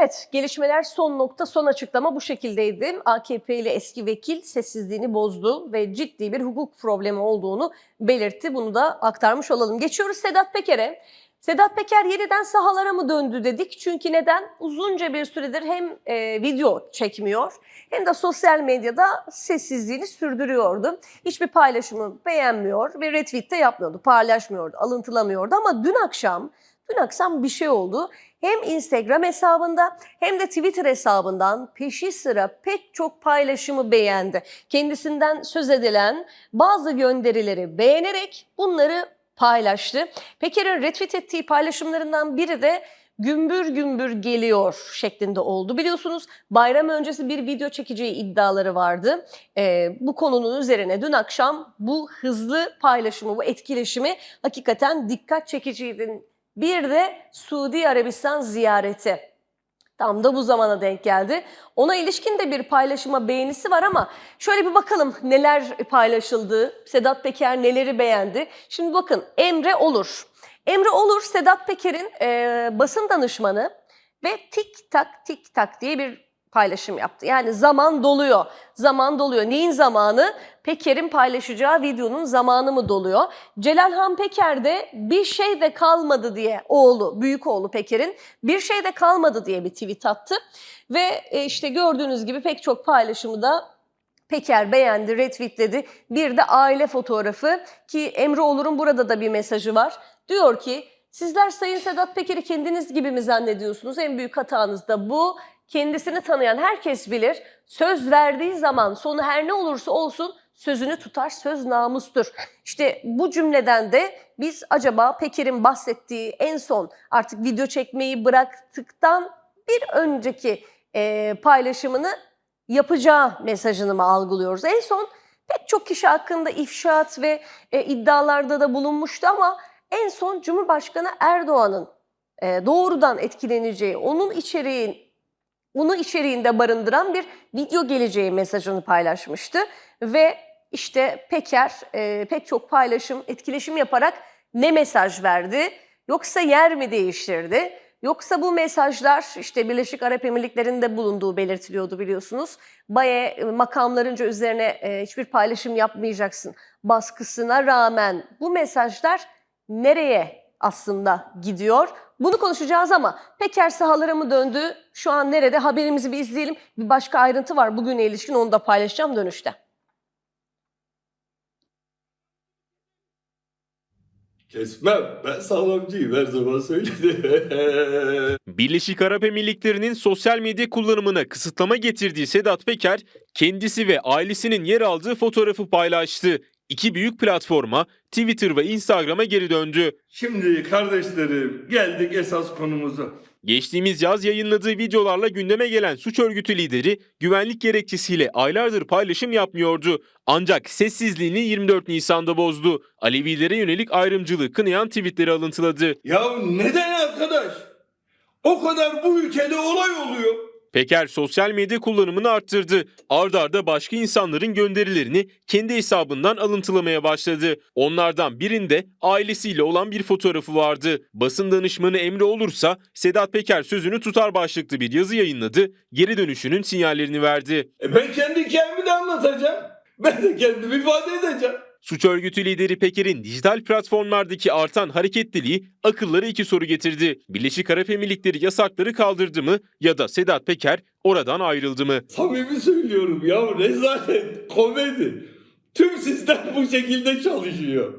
Evet, gelişmeler son nokta, son açıklama bu şekildeydi. AKP'li eski vekil sessizliğini bozdu ve ciddi bir hukuk problemi olduğunu belirtti. Bunu da aktarmış olalım. Geçiyoruz Sedat Peker'e. Sedat Peker yeniden sahalara mı döndü dedik. Çünkü neden? Uzunca bir süredir hem e, video çekmiyor hem de sosyal medyada sessizliğini sürdürüyordu. Hiçbir paylaşımı beğenmiyor ve retweet de yapmıyordu, paylaşmıyordu, alıntılamıyordu. Ama dün akşam, dün akşam bir şey oldu. Hem Instagram hesabında hem de Twitter hesabından peşi sıra pek çok paylaşımı beğendi. Kendisinden söz edilen bazı gönderileri beğenerek bunları paylaştı. Peker'in retweet ettiği paylaşımlarından biri de gümbür gümbür geliyor şeklinde oldu. Biliyorsunuz bayram öncesi bir video çekeceği iddiaları vardı. Ee, bu konunun üzerine dün akşam bu hızlı paylaşımı, bu etkileşimi hakikaten dikkat çekiciydi. Bir de Suudi Arabistan ziyareti. Tam da bu zamana denk geldi. Ona ilişkin de bir paylaşıma beğenisi var ama şöyle bir bakalım neler paylaşıldı. Sedat Peker neleri beğendi. Şimdi bakın Emre Olur. Emre Olur Sedat Peker'in e, basın danışmanı ve tik tak tik tak diye bir paylaşım yaptı. Yani zaman doluyor. Zaman doluyor. Neyin zamanı? Peker'in paylaşacağı videonun zamanı mı doluyor? Celalhan Peker de bir şey de kalmadı diye oğlu, büyük oğlu Peker'in bir şey de kalmadı diye bir tweet attı. Ve e, işte gördüğünüz gibi pek çok paylaşımı da Peker beğendi, retweetledi. Bir de aile fotoğrafı ki Emre Olur'un burada da bir mesajı var. Diyor ki sizler Sayın Sedat Peker'i kendiniz gibi mi zannediyorsunuz? En büyük hatanız da bu. Kendisini tanıyan herkes bilir. Söz verdiği zaman sonu her ne olursa olsun sözünü tutar, söz namustur. İşte bu cümleden de biz acaba Peker'in bahsettiği en son artık video çekmeyi bıraktıktan bir önceki e, paylaşımını yapacağı mesajını mı algılıyoruz? En son pek çok kişi hakkında ifşaat ve e, iddialarda da bulunmuştu ama en son Cumhurbaşkanı Erdoğan'ın e, doğrudan etkileneceği, onun içeriğin onu içeriğinde barındıran bir video geleceği mesajını paylaşmıştı ve işte Peker e, pek çok paylaşım, etkileşim yaparak ne mesaj verdi? Yoksa yer mi değiştirdi? Yoksa bu mesajlar işte Birleşik Arap Emirlikleri'nde bulunduğu belirtiliyordu biliyorsunuz. Baye makamlarınca üzerine e, hiçbir paylaşım yapmayacaksın baskısına rağmen bu mesajlar nereye aslında gidiyor? Bunu konuşacağız ama Peker sahalara mı döndü? Şu an nerede? Haberimizi bir izleyelim. Bir başka ayrıntı var bugüne ilişkin onu da paylaşacağım dönüşte. Kesmem. Ben sağlamcıyım her zaman söyledim. Birleşik Arap Emirlikleri'nin sosyal medya kullanımına kısıtlama getirdiği Sedat Peker, kendisi ve ailesinin yer aldığı fotoğrafı paylaştı. İki büyük platforma Twitter ve Instagram'a geri döndü. Şimdi kardeşlerim geldik esas konumuza. Geçtiğimiz yaz yayınladığı videolarla gündeme gelen suç örgütü lideri güvenlik gerekçesiyle aylardır paylaşım yapmıyordu. Ancak sessizliğini 24 Nisan'da bozdu. Alevilere yönelik ayrımcılığı kınayan tweetleri alıntıladı. Ya neden arkadaş? O kadar bu ülkede olay oluyor. Peker sosyal medya kullanımını arttırdı. Ard arda başka insanların gönderilerini kendi hesabından alıntılamaya başladı. Onlardan birinde ailesiyle olan bir fotoğrafı vardı. Basın danışmanı Emre olursa Sedat Peker sözünü tutar başlıklı bir yazı yayınladı. Geri dönüşünün sinyallerini verdi. E ben kendi hikayemi de anlatacağım. Ben de kendimi ifade edeceğim. Suç örgütü lideri Peker'in dijital platformlardaki artan hareketliliği akıllara iki soru getirdi. Birleşik Arap Emirlikleri yasakları kaldırdı mı ya da Sedat Peker oradan ayrıldı mı? Samimi söylüyorum ya rezalet, komedi. Tüm sistem bu şekilde çalışıyor.